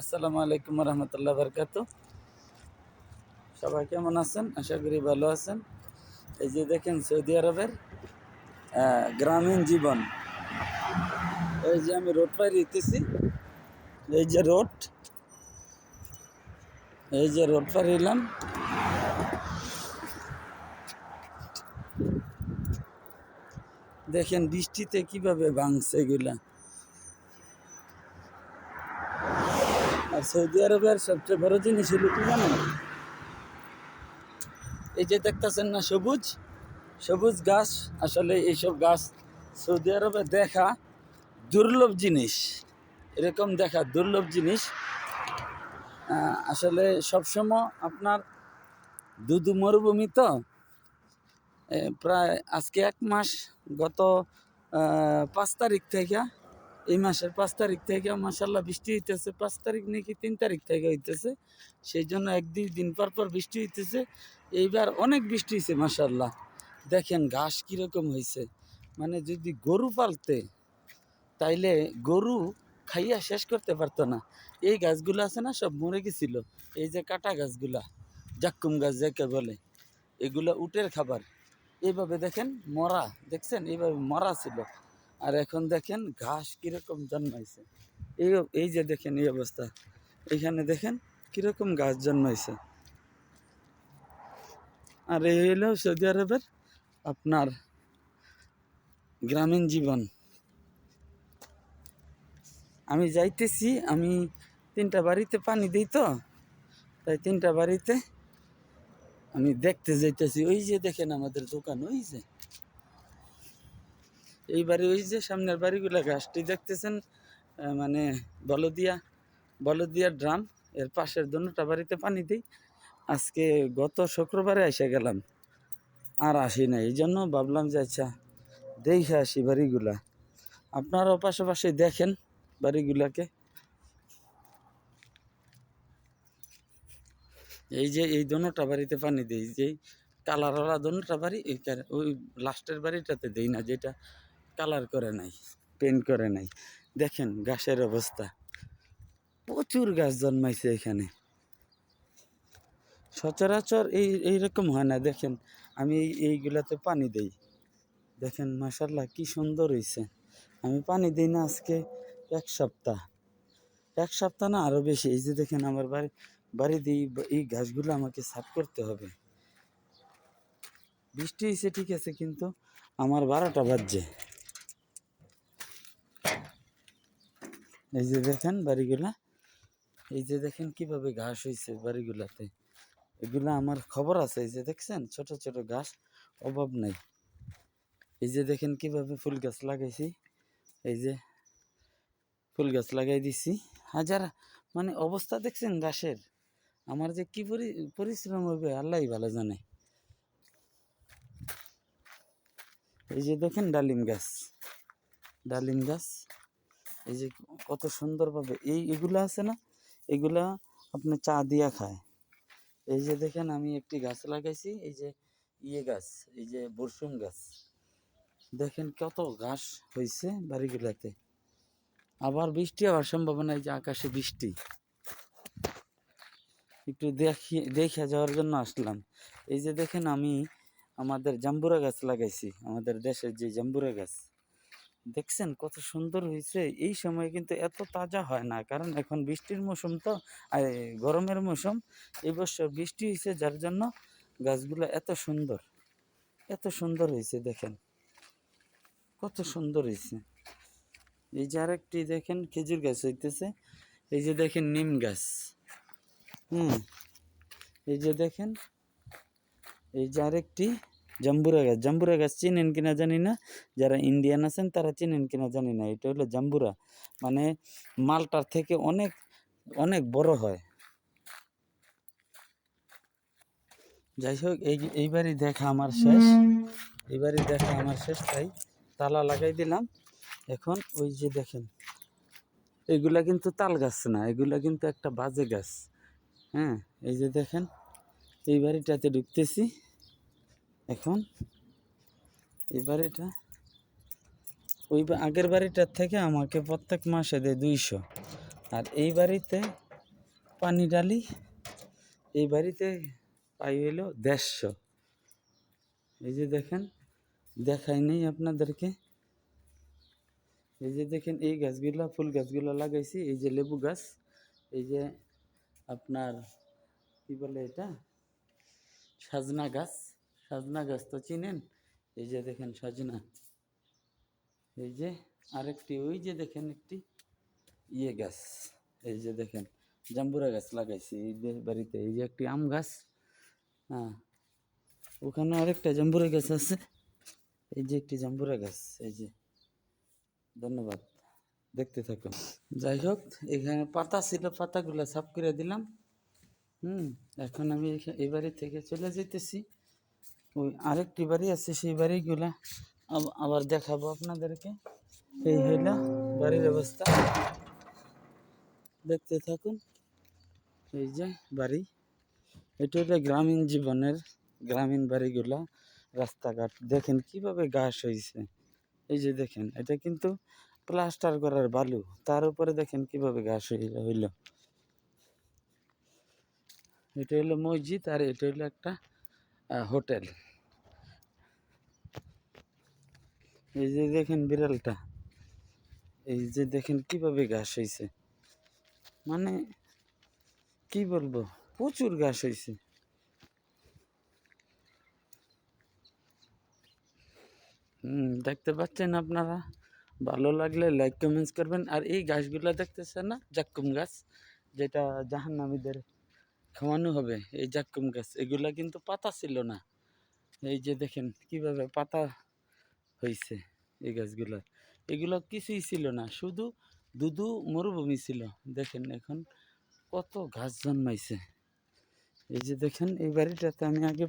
আসসালামু আলাইকুম রহমতুল্লাহ বরকাত সবাই কেমন আছেন? আশা করি ভালো আছেন। এই যে দেখেন সৌদি আরবের গ্রামীণ জীবন। এই যে আমি রোড পাই দিতেছি। এই যে রোড, এই যে রোড পার এলাম দেখেন বৃষ্টিতে কীভাবে ভাঙছে এগুলা। আর সৌদি আরবের সবচেয়ে বড় জিনিস হলো কি জানেন এই যে দেখতেছেন না সবুজ? সবুজ গাছ, আসলে এইসব গাছ সৌদি আরবে দেখা দুর্লভ জিনিস। এরকম দেখা দুর্লভ জিনিস। আসলে সবসময় আপনার দুদু মরুভূমি তো? প্রায় আজকে এক মাস, গত পাঁচ তারিখ থেকে এই মাসের পাঁচ তারিখ থেকে মাসাল্লাহ বৃষ্টি হইতেছে। পাঁচ তারিখ নাকি তিন তারিখ থেকে হইতেছে। সেই জন্য এক দুই দিন পর পর বৃষ্টি হইতেছে। এইবার অনেক বৃষ্টি হয়েছে মাসাল্লাহ দেখেন ঘাস কীরকম হয়েছে মানে যদি গরু পালতে, তাইলে গরু খাইয়া শেষ করতে পারতো না। এই গাছগুলো আছে না, সব মরে গেছিল। এই যে কাটা গাছগুলা, জাক্কুম গাছ যাকে বলে, এগুলো উটের খাবার। এইভাবে দেখেন, মরা, দেখছেন? এইভাবে মরা ছিল। আর এখন দেখেন ঘাস কীরকম জন্মাইছে। এই এই যে দেখেন এই অবস্থা। এইখানে দেখেন কীরকম গাছ জন্মাইছে। আর এই হলো সৌদি আরবের আপনার গ্রামীণ জীবন। আমি যাইতেছি, আমি তিনটা বাড়িতে পানি দিই তো, তাই তিনটা বাড়িতে আমি দেখতে যাইতেছি। ওই যে দেখেন আমাদের দোকান, ওই যে। এই বাড়ি, ওই যে সামনের বাড়িগুলা গাছটি দেখতেছেন মানে বলদিয়া বলদিয়া ড্রাম। এর পাশের দোনোটা বাড়িতে পানি দিই। আজকে গত শুক্রবারে এসে গেলাম। আর আসি না এই জন্য ভাবলাম যে আচ্ছা দেখে আসি বাড়িগুলা। আপনারাও পাশাপাশি দেখেন বাড়িগুলাকে। এই যে, এই দোনোটা বাড়িতে পানি দিই। যে কালারওয়ালা দোনোটা বাড়ি ওই লাস্টের বাড়িটাতে দেই না যেটা কালার করে নাই পেন্ট করে নাই। দেখেন গাছের অবস্থা। প্রচুর গাছ জন্মাইছে এখানে। সচরাচর এই, এইরকম হয় না। দেখেন আমি এই, এইগুলাতে পানি দেই। দেখেন মাসাল্লাহ কি সুন্দর হয়েছে আমি পানি দিই না আজকে এক সপ্তাহ। এক সপ্তাহ না আরও বেশি। এই যে দেখেন আমার বাড়ি বাড়ি দিই এই গাছগুলো আমাকে সাফ করতে হবে। বৃষ্টি হয়েছে ঠিক আছে, কিন্তু আমার বারোটা বাজছে। এই যে দেখেন বাড়িগুলা, এই যে দেখেন কীভাবে ঘাস হয়েছে বাড়িগুলাতে। এগুলো আমার খবর আছে, এই যে দেখছেন ছোট ছোট ঘাস, অভাব নাই। এই যে দেখেন কীভাবে ফুল গাছ লাগাইছি, এই যে ফুল গাছ লাগাই দিছি। হাজার মানে অবস্থা দেখছেন গাছের আমার যে কি পরি- পরিশ্রম হবে আল্লাহ ভালো জানে। এই যে দেখেন ডালিম গাছ ডালিম গাছ। এই যে কত সুন্দরভাবে এই এগুলো আছে না? এগুলা আপনি চা দিয়া খায়। এই যে দেখেন আমি একটি গাছ লাগাইছি, এই যে ইয়ে গাছ, এই যে বরসুম গাছ। দেখেন কত ঘাস হয়েছে বাড়িগুলাতে। আবার বৃষ্টি হওয়ার সম্ভাবনা, এই যে আকাশে বৃষ্টি। একটু দেখি, দেখে যাওয়ার জন্য আসলাম। এই যে দেখেন আমি আমাদের জাম্বুরা গাছ লাগাইছি, আমাদের দেশের যে জাম্বুরা গাছ। দেখছেন কত সুন্দর হয়েছে এই সময় কিন্তু এত তাজা হয় না। কারণ এখন বৃষ্টির মৌসুম তো গরমের মৌসুম, এই বছর বৃষ্টি হয়েছে যার জন্য গাছগুলো এত সুন্দর এত সুন্দর হয়েছে দেখেন। কত সুন্দর হয়েছে এই যে আরেকটি দেখেন, খেজুর গাছ হইতেছে। এই যে দেখেন নিম গাছ। হুম, এই যে দেখেন, এই যে আরেকটি জাম্বুরা গাছ জাম্বুরা গাছ চিনেন কিনা জানি না যারা ইন্ডিয়ান আছেন তারা চিনেন কিনা জানি না এটা হলো জাম্বুরা মানে মালটার থেকে অনেক অনেক বড় হয় যাই হোক এই এইবারই দেখা আমার শেষ এইবারই দেখা আমার শেষ তাই তালা লাগাই দিলাম এখন ওই যে দেখেন এগুলা কিন্তু তাল গাছ না এগুলা কিন্তু একটা বাজে গাছ হ্যাঁ এই যে দেখেন এই বাড়িটাতে ঢুকতেছি এখন এই বাড়িটা, ওই আগের বাড়িটার থেকে আমাকে প্রত্যেক মাসে দেয় দুইশো। আর এই বাড়িতে পানি ডালি এই বাড়িতে পাই হইল দেড়শো। এই যে দেখেন, দেখাই নেই আপনাদেরকে। এই যে দেখেন, এই গাছগুলা, ফুল গাছগুলো লাগাইছি, এই যে লেবু গাছ, এই যে আপনার কি বলে এটা? সাজনা গাছ। সাজনা গাছ তো চিনেন? এই যে দেখেন সাজনা। এই যে আরেকটি, ওই যে দেখেন একটি ইয়ে গাছ। এই যে দেখেন, জাম্বুরা গাছ লাগাইছি এই যে বাড়িতে। এই যে একটি আম গাছ। হ্যাঁ ওখানে আরেকটা জাম্বুরা গাছ আছে। এই যে একটি জাম্বুরা গাছ, এই যে। ধন্যবাদ, দেখতে থাকুন। যাই হোক, এখানে পাতা ছিল, পাতাগুলো সাফ করে দিলাম। হুম, এখন আমি বাড়ি থেকে চলে যেতেছি। ওই আরেকটি বাড়ি আছে, সেই বাড়িগুলা আবার দেখাবো আপনাদেরকে। এই হইল বাড়ির অবস্থা। দেখতে থাকুন, এই যে বাড়ি। এটা হলো গ্রামীণ জীবনের, গ্রামীণ বাড়িগুলা, রাস্তাঘাট। দেখেন কীভাবে ঘাস হয়েছে এই যে দেখেন, এটা কিন্তু প্লাস্টার করার বালু। তার উপরে দেখেন কীভাবে ঘাস হইল হইল। এটা হলো মসজিদ আর এটা হলো একটা হোটেল। এই যে দেখেন বিড়ালটা, এই যে দেখেন কীভাবে ঘাস হয়েছে মানে কি বলব, প্রচুর ঘাস হয়েছে হুম, দেখতে পাচ্ছেন আপনারা? ভালো লাগলে লাইক কমেন্টস করবেন। আর এই গাছগুলো দেখতেছেন না? জাক্কুম গাছ, যেটা জাহান্নামীদের খাওয়ানো হবে, এই জাক্কুম গাছ, এগুলা কিন্তু পাতা ছিল না। এই যে দেখেন কীভাবে পাতা হয়েছে এই গাছগুলোর এগুলো কিছুই ছিল না, শুধু দুধু মরুভূমি ছিল। দেখেন এখন কত ঘাস জন্মাইছে। এই যে দেখেন, এই বাড়িটাতে আমি আগে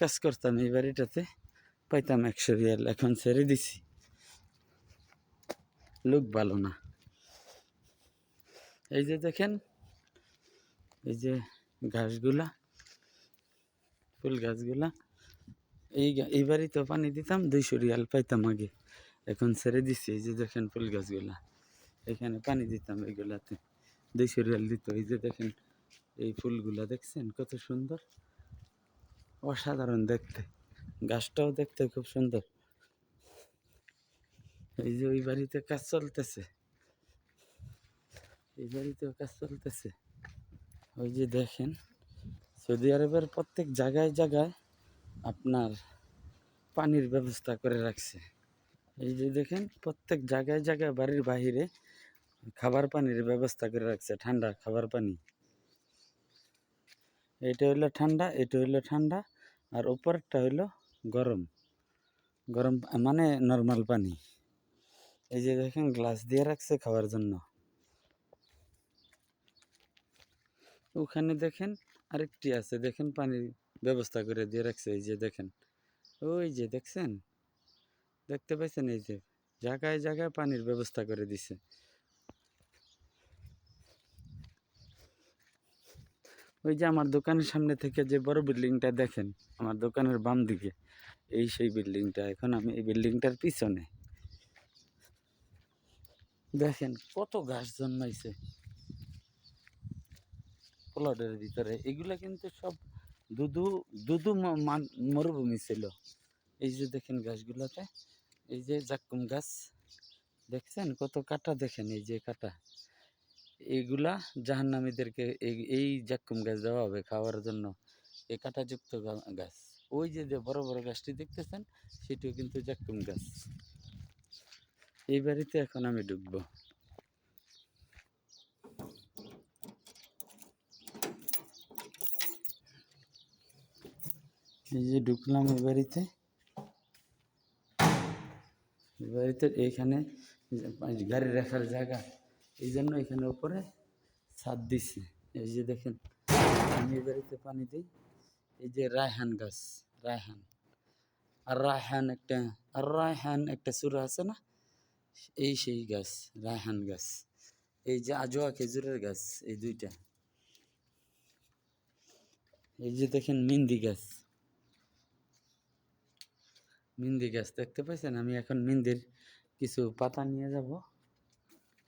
কাজ করতাম, এই বাড়িটাতে পাইতাম একশো রিয়াল, এখন ছেড়ে দিছি। লোক ভালো না। এই যে দেখেন, এই যে ঘাসগুলা ফুল গাছগুলা। এই গা- এই বাড়িতেও পানি দিতাম, দুইশো রিয়াল পাইতাম আগে। এখন ছেড়ে দিছি, এই যে দেখেন ফুল গাছগুলা। এখানে পানি দিতাম এগুলাতে, দুইশো রিয়াল দিত। এই যে দেখেন এই ফুলগুলা, দেখছেন কত সুন্দর? অসাধারণ দেখতে, গাছটাও দেখতে খুব সুন্দর। এই যে ওই বাড়িতে কাজ চলতেছে, এই বাড়িতেও কাজ চলতেছে। ওই যে দেখেন, সৌদি আরবের প্রত্যেক জায়গায় জায়গায় আপনার পানির ব্যবস্থা করে রাখছে। এই যে দেখেন, প্রত্যেক জায়গায় জায়গায় বাড়ির বাহিরে খাবার পানির ব্যবস্থা করে রাখছে, ঠান্ডা খাবার পানি। এটা হইল ঠান্ডা, এটা হইল ঠান্ডা, আর উপরেরটা হইল গরম। গরম মানে নর্মাল পানি। এই যে দেখেন গ্লাস দিয়ে রাখছে খাওয়ার জন্য। ওখানে দেখেন আরেকটি আছে, দেখেন পানির ব্যবস্থা করে দিয়ে রাখছে, এই যে দেখেন। ওই যে দেখছেন? দেখতে পাইছেন এই যে, জায়গায় জায়গায় পানির ব্যবস্থা করে দিছে। ওই যে আমার দোকানের সামনে থেকে যে বড় বিল্ডিংটা দেখেন, আমার দোকানের বাম দিকে, এই সেই বিল্ডিংটা, এখন আমি এই বিল্ডিংটার পিছনে। দেখেন কত ঘাস জন্মাইছে। প্লটের ভিতরে, এগুলা কিন্তু সব দুধু দুধু মরুভূমি ছিল। এই যে দেখেন গাছগুলোতে, এই যে জাক্কুম গাছ, দেখছেন? কত কাটা দেখেন এই যে কাটা। এগুলা জাহান্নামীদেরকে এই জাক্কুম গাছ দেওয়া হবে খাওয়ার জন্য এই কাঁটাযুক্ত গাছ। ওই যে বড় বড় গাছটি দেখতেছেন, সেটিও কিন্তু জাক্কুম গাছ। এই বাড়িতে এখন আমি ঢুকবো এই যে ঢুকলাম এই বাড়িতে। এই বাড়িতে এইখানে গাড়ি রাখার জায়গা। এই জন্য এখানে উপরে ছাদ দিছে। এই যে দেখেন, আমি এই বাড়িতে পানি দিই। এই যে রায়হান গাছ, রায়হান। আর রায়হান একটা, আর রায়হান একটা সুরা আছে না? এই সেই গাছ, রায়হান গাছ। এই যে আজোয়া খেজুরের গাছ, এই দুইটা। এই যে দেখেন মিন্দি গাছ। মিন্দি গাছ দেখতে পাইছেন? আমি এখন মিন্দির কিছু পাতা নিয়ে যাব।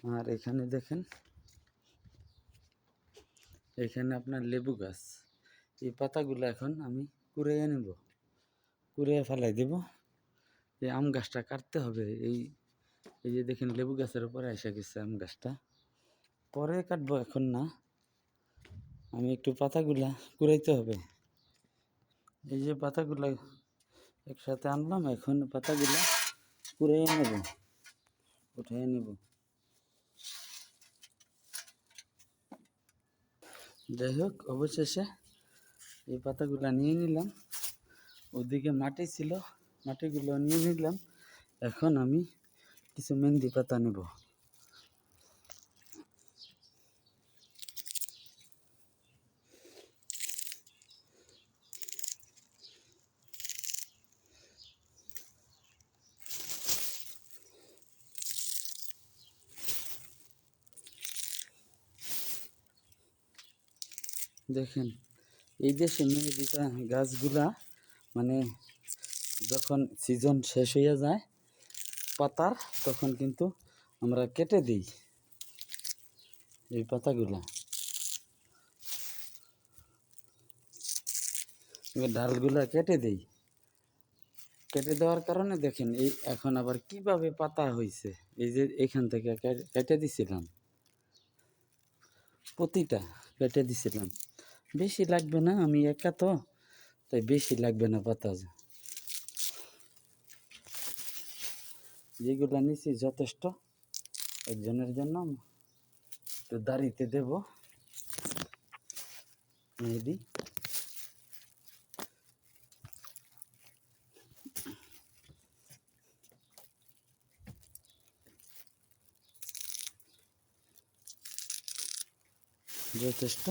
আর এখানে দেখেন, এখানে আপনার লেবু গাছ। এই পাতাগুলো এখন আমি কুড়িয়ে নেব। কুড়িয়ে ফেলাই দেব। এই আম গাছটা কাটতে হবে। এই এই যে দেখেন লেবু গাছের উপরে এসে গেছে আম গাছটা। পরে কাটবো এখন না। আমি একটু পাতাগুলা কুড়াইতে হবে। এই যে পাতাগুলা একসাথে আনলাম, এখন পাতাগুলা কুড়াইয়ে নেব, উঠিয়ে নেব। যাই হোক, অবশেষে এই পাতাগুলা নিয়ে নিলাম। ওদিকে মাটি ছিল, মাটিগুলো নিয়ে নিলাম। এখন আমি কিছু মেহেন্দি পাতা নেব। দেখেন, এই দেশে মেহেদিকা গাছগুলা মানে যখন সিজন শেষ হয়ে যায়, পাতার, তখন কিন্তু আমরা কেটে দিই এই পাতাগুলা। ডালগুলা কেটে দিই। কেটে দেওয়ার কারণে দেখেন, এই এখন আবার কীভাবে পাতা হয়েছে এই যে এখান থেকে কেটে দিছিলাম। প্রতিটা কেটে দিছিলাম। বেশি লাগবে না, আমি একা তো, তাই বেশি লাগবে না পাতা যেগুলো নিছি যথেষ্ট, একজনের জন্য তো দাঁড়িতে দেব। মেহেদি যথেষ্ট।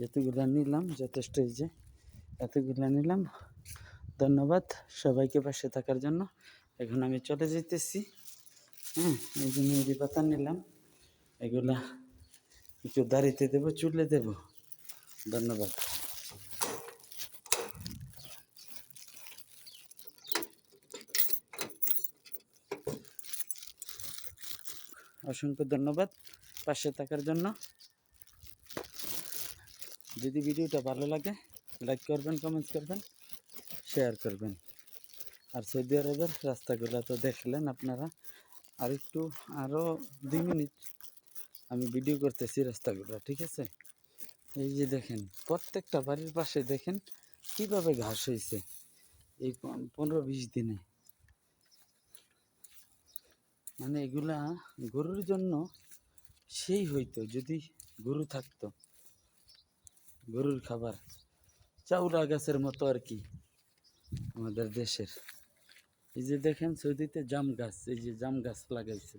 যতগুলো নিলাম, যথেষ্ট এই যে এতগুলো নিলাম। ধন্যবাদ সবাইকে পাশে থাকার জন্য। এখন আমি চলে যেতেছি হ্যাঁ এই যে মেহেদি পাতা নিলাম। এগুলা একটু দাঁড়িতে দেবো, চুলে দেব। ধন্যবাদ। অসংখ্য ধন্যবাদ পাশে থাকার জন্য। যদি ভিডিওটা ভালো লাগে লাইক করবেন কমেন্ট করবেন শেয়ার করবেন। আর সৌদি আরবের রাস্তাগুলো তো দেখলেন আপনারা। আর একটু আরও দুই মিনিট আমি ভিডিও করতেছি রাস্তাগুলো, ঠিক আছে? এই যে দেখেন, প্রত্যেকটা বাড়ির পাশে দেখেন কীভাবে ঘাস হয়েছে এই পনেরো বিশ দিনে। মানে এগুলা গরুর জন্য সেই হইতো, যদি গরু থাকতো। গরুর খাবার। চাউরা গাছের মতো আর কি আমাদের দেশের। এই যে দেখেন সৌদিতে জাম গাছ, এই যে জাম গাছ লাগাইছে।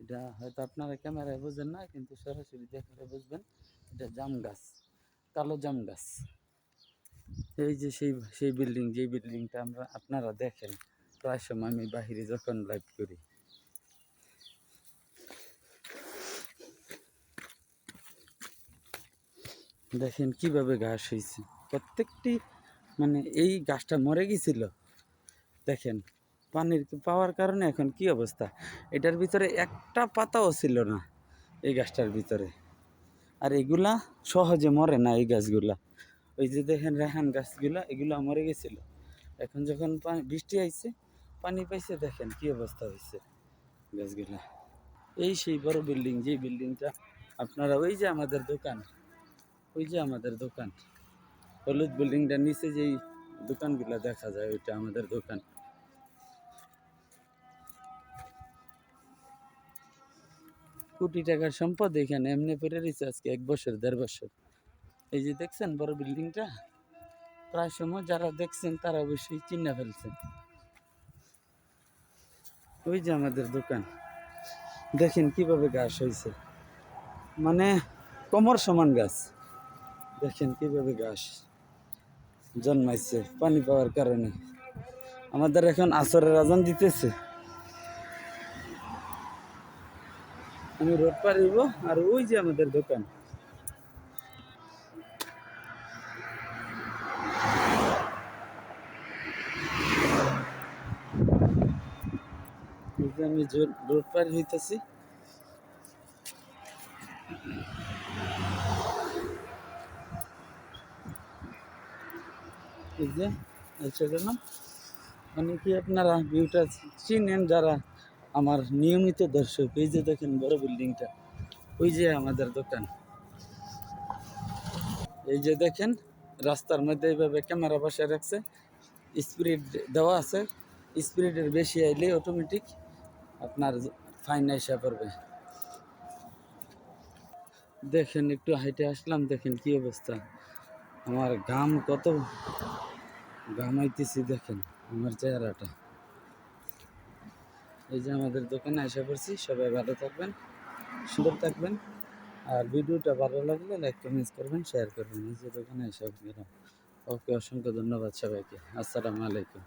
এটা হয়তো আপনারা ক্যামেরায় বুঝেন না, কিন্তু সরাসরি দেখলে বুঝবেন, এটা জাম গাছ, কালো জাম গাছ। এই যে সেই সেই বিল্ডিং যে বিল্ডিংটা আমরা, আপনারা দেখেন, প্রায় সময় আমি বাহিরে যখন লাইভ করি দেখেন কীভাবে ঘাস হয়েছে প্রত্যেকটি মানে এই গাছটা মরে গেছিল। দেখেন, পানির পাওয়ার কারণে এখন কি অবস্থা? এটার ভিতরে একটা পাতাও ছিল না এই গাছটার ভিতরে। আর এগুলা সহজে মরে না এই গাছগুলা। ওই যে দেখেন রেহান গাছগুলা, এগুলা মরে গেছিল। এখন যখন বৃষ্টি আইছে, পানি পাইছে, দেখেন কি অবস্থা হয়েছে গাছগুলা। এই সেই বড় বিল্ডিং, যে বিল্ডিংটা আপনারা, ওই যে আমাদের দোকান ওই যে আমাদের দোকান। হলুদ বিল্ডিংটার নিচে যেই দোকানগুলো দেখা যায়, ওইটা আমাদের দোকান। কোটি টাকার সম্পদ এখানে, এমনি পড়ে রয়েছে আজকে এক বছর, দেড় বছর। এই যে দেখছেন বড় বিল্ডিংটা প্রায় সময় যারা দেখছেন, তারা অবশ্যই চিন্না ফেলছেন। ওই যে আমাদের দোকান। দেখেন কীভাবে গাছ হয়েছে। মানে কোমর সমান গাছ। দেখেন কীভাবে ঘাস জন্মাইছে, পানি পাওয়ার কারণে। আমাদের এখন আসরের আজান দিতেছে। আমি রোড পারিব আর ওই যে আমাদের দোকান। আমি রোড পার হইতেছি এই যে গেলাম মানে কি আপনারা ভিউটা চিনেন যারা আমার নিয়মিত দর্শক, এই যে দেখেন বড় বিল্ডিংটা, ওই যে আমাদের দোকান। এই যে দেখেন, রাস্তার মধ্যে এইভাবে ক্যামেরা বসে রাখছে স্পিরিট দেওয়া আছে স্পিরিটের বেশি আইলে অটোমেটিক আপনার ফাইন আইসা পড়বে। দেখেন একটু হাইটে আসলাম, দেখেন কি অবস্থা। আমার ঘাম কত ঘামাইতেছি দেখেন, আমার চেহারাটা। এই যে আমাদের দোকানে আশা করছি সবাই ভালো থাকবেন, সুন্দর থাকবেন। আর ভিডিওটা ভালো লাগলে লাইক কমেন্টস করবেন, শেয়ার করবেন। এই যে দোকানে গেলাম ওকে অসংখ্য ধন্যবাদ সবাইকে। আসসালামু আলাইকুম।